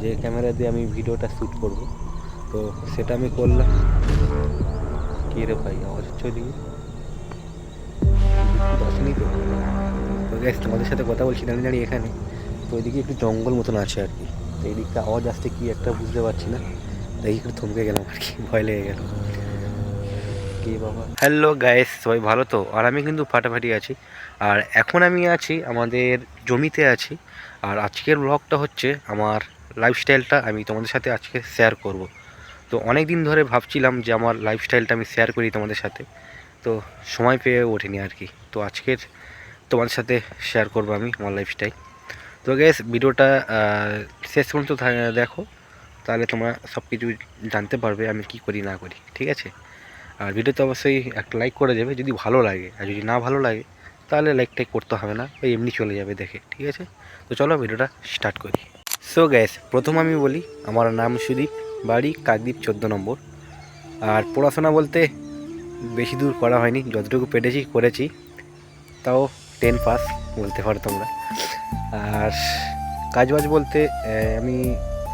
যে ক্যামেরা দিয়ে আমি ভিডিওটা শ্যুট করব। তো সেটা আমি করলাম। কে রে ভাই, আওয়াজ হচ্ছে বিদ্যুৎ আসেনি তো? তো গ্যাস তোমাদের সাথে কথা বলছি দাঁড়িয়ে দাঁড়িয়ে এখানে। তো ওইদিকে একটু জঙ্গল মতন আছে আর কি। তো এই দিকটা আওয়াজ আসতে কি একটা বুঝতে পারছি না। তাই একটু থমকে গেলাম আর কি, ভয় লেগে গেল। কি বাবা? হ্যালো গাইস সবাই ভালো তো? আর আমি কিন্তু ফাটাফাটি আছি। আর এখন আমি আছি, আমাদের জমিতে আছি। আর আজকের ব্লগটা হচ্ছে আমার লাইফস্টাইলটা আমি তোমাদের সাথে আজকে শেয়ার করব। তো অনেক দিন ধরে ভাবছিলাম যে আমার লাইফস্টাইলটা আমি শেয়ার করি তোমাদের সাথে। তো সময় পেয়ে ওঠেনি আর কি। তো আজকের তোমাদের সাথে শেয়ার করব আমি আমার লাইফস্টাইল তো গ্যাস ভিডিওটা শেষ পর্যন্ত দেখো। তাহলে তোমরা সব কিছু জানতে পারবে আমি কি করি, না করি, ঠিক আছে? আর ভিডিওতে অবশ্যই একটা লাইক করে দেবে, যদি ভালো লাগে। আর যদি না ভালো লাগে, তাহলে লাইক টাইক করতে হবে না। এমনি চলে যাবে দেখে, ঠিক আছে? তো চলো ভিডিওটা স্টার্ট করি। সো গ্যাস প্রথম আমি বলি, আমার নাম সুদীপ, বাড়ি কাকদ্বীপ চোদ্দ নম্বর। আর পড়াশোনা বলতে বেশি দূর করা হয়নি, যতটুকু পেরেছি করেছি, তাও টেন পাস বলতে পারো তোমরা। আর কাজবাজ বলতে আমি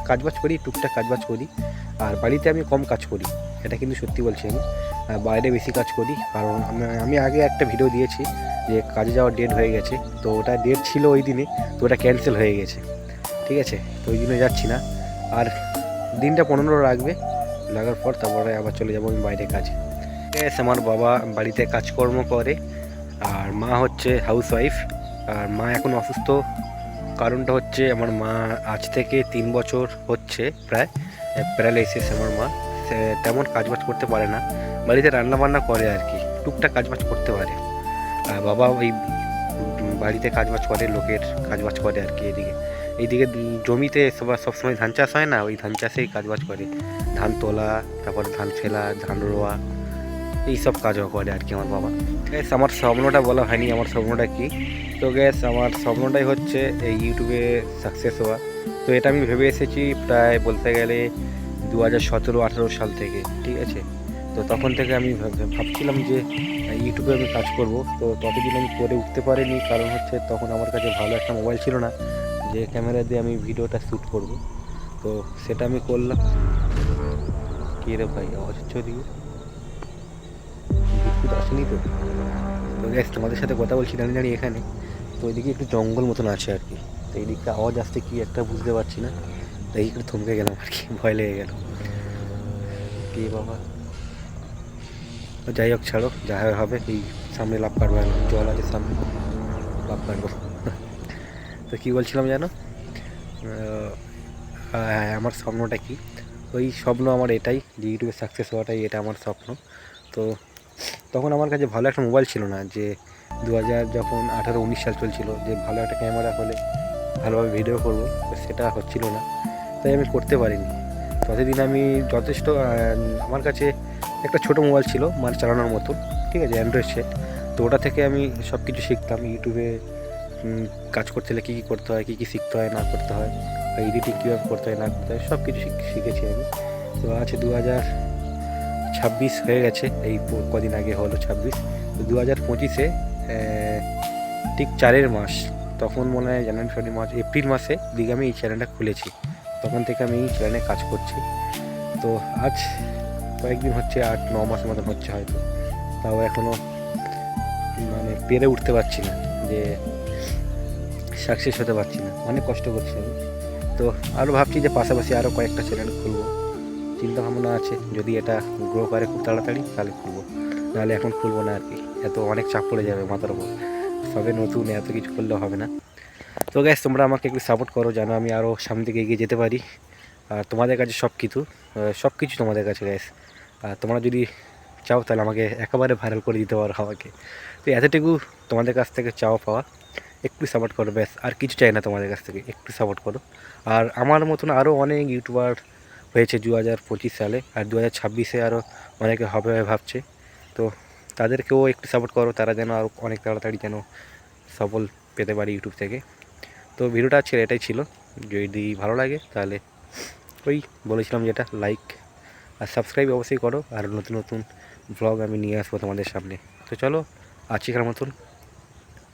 কাজবাজ করি, টুকটাক কাজবাজ করি, আর বাড়িতে আমি কম কাজ করি, এটা কিন্তু সত্যি বলছি আমি। বাইরে বেশি কাজ করি, কারণ আমি আগে একটা ভিডিও দিয়েছি যে কাজে যাওয়ার ডেট হয়ে গেছে, তো ওটা ডেট ছিল ওই দিনে, তো ওটা ক্যান্সেল হয়ে গেছে। ঠিক আছে? তো ওই দিনে যাচ্ছি না। আর দিনটা পনেরো রাখবে লাগার পর তারপরে আবার চলে যাব আমি বাইরে কাজে। আমার বাবা বাড়িতে কাজকর্ম করে। আর মা হচ্ছে হাউস ওয়াইফ আর মা এখন অসুস্থ। কারণটা হচ্ছে আমার মা আজ থেকে তিন বছর হচ্ছে প্রায়। প্যারালাইসিস আমার মা। সে তেমন কাজবাজ করতে পারে না। বাড়িতে রান্না বান্না করে আর কি। টুকটাক কাজবাজ করতে পারে। আর বাবা ওই বাড়িতে কাজবাজ করে, লোকের কাজবাজ করে আর কি এদিকে। এইদিকে জমিতে সবসময় ধান চাষ হয় না, ওই ধান চাষেই কাজবাজ করে। ধান তোলা, তারপর ধান ফেলা, ধান রোয়া, এইসব কাজও করে আর কি আমার বাবা। গ্যাস আমার স্বপ্নটা বলা হয়নি, আমার স্বপ্নটা কি? তো গ্যাস আমার স্বপ্নটাই হচ্ছে এই ইউটিউবে সাকসেস হওয়া। তো এটা আমি ভেবে এসেছি প্রায় বলতে গেলে দু হাজার সতেরো, আঠেরো সাল থেকে, ঠিক আছে? তো তখন থেকে আমি ভাব- ভাবছিলাম যে ইউটিউবে আমি কাজ করব। তো ততদিন আমি করে উঠতে পারিনি, কারণ হচ্ছে তখন আমার কাছে ভালো একটা মোবাইল ছিল না। যে ক্যামেরা দিয়ে আমি ভিডিওটা শ্যুট করব। তো সেটা আমি করলাম। কে রে ভাই হচ্ছে ওদিকে? বিদ্যুৎ আসেনি তো? তো গ্যাস তোমাদের সাথে কথা বলছি দাঁড়িয়ে দাঁড়িয়ে এখানে। তো ওইদিকে একটু জঙ্গল মতন আছে আর কি। তো এই দিকটা আওয়াজ আসতে কি একটা বুঝতে পারছি না। তাই একটু থমকে গেলাম আর কি, ভয় লেগে গেল। কি বাবা। যাই হোক, ছাড়ো, যা হবে, এই সামনে লাভ কাটবো জল আছে সামনে লাভ কাটবো। তো কী বলছিলাম জানো? হ্যাঁ আমার স্বপ্নটা কি? ওই স্বপ্ন আমার এটাই যে ইউটিউবে সাকসেস হওয়াটাই এটা আমার স্বপ্ন। তো তখন আমার কাছে ভালো একটা মোবাইল ছিল না, যে দু হাজার যখন আঠারো উনিশ সাল চলছিল, যে ভালো একটা ক্যামেরা হলে ভালোভাবে ভিডিও করব সেটা হচ্ছিল না। তাই আমি করতে পারিনি। ততদিন আমি যথেষ্ট আমার কাছে একটা ছোট মোবাইল ছিল মানে চালানোর মতো, ঠিক আছে অ্যান্ড্রয়েড সেট তো ওটা থেকে আমি সব কিছু শিখতাম ইউটিউবে কাজ করতে হলে কী কী করতে হয়, কী কী শিখতে হয়, না করতে হয়, বা এডিটিং কীভাবে করতে হয়, না করতে হয়, সব কিছু শিখ- শিখেছি আমি। তো আছে দু হাজার ছাব্বিশ হয়ে গেছে, এই কদিন আগে হলো ছাব্বিশ। তো দু হাজার পঁচিশে ঠিক চারের মাস, তখন মনে হয় জানুয়ারি, ফেব্রুয়ারি মাস এপ্রিল মাসে দিকে আমি এই চ্যানেলটা খুলেছি। তখন থেকে আমি এই চ্যানেলে কাজ করছি। তো আজ কয়েকদিন হচ্ছে, আট, ন মাস মতন হচ্ছে হয়তো। তাও এখনও মানে পেরে উঠতে পারছি না যে সাকসেস হতে পারছি না। অনেক কষ্ট করছি আমি। তো আরও ভাবছি যে পাশাপাশি আরও কয়েকটা চ্যানেল খুলবো। চিন্তা ভাবনা আছে, যদি এটা গ্রো করে খুব তাড়াতাড়ি, তাহলে খুলবো। নাহলে এখন খুলবো না আর কি। এত অনেক চাপ পড়ে যাবে মাথার উপর। সবে নতুন, এত কিছু করলে হবে না। তো গ্যাস তোমরা আমাকে একটু সাপোর্ট করো, যেন আমি আরও সামনে দিকে এগিয়ে যেতে পারি। আর তোমাদের কাছে সব কিছু সব কিছু তোমাদের কাছে গ্যাস আর তোমরা যদি চাও, তাহলে আমাকে একেবারে ভাইরাল করে দিতে পারো আমাকে। তো এতটুকু তোমাদের কাছ থেকে চাওয়া পাওয়া। একটু সাপোর্ট করো, ব্যাস। আর কিছু চাই না তোমাদের কাছ থেকে, একটু সাপোর্ট করো। আর আমার মতন আরও অনেক ইউটিউবার হয়েছে দু হাজার পঁচিশ সালে, আর দু হাজার ছাব্বিশে আরও অনেকে হবে ভাবছে। তো তাদেরকেও একটু সাপোর্ট করো, তারা যেন আরও অনেক তাড়াতাড়ি যেন সফল পেতে পারে ইউটিউব থেকে। তো ভিডিওটা ছিল এটাই ছিল। যদি ভালো লাগে, তাহলে ওই বলেছিলাম যেটা লাইক আর সাবস্ক্রাইব অবশ্যই করো, আর নতুন নতুন ব্লগ আমি নিয়ে আসব তোমাদের সামনে। তো চলো, আজকের মতন।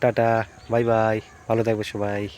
টাটা বাই বাই ভালো থাকবে সবাই।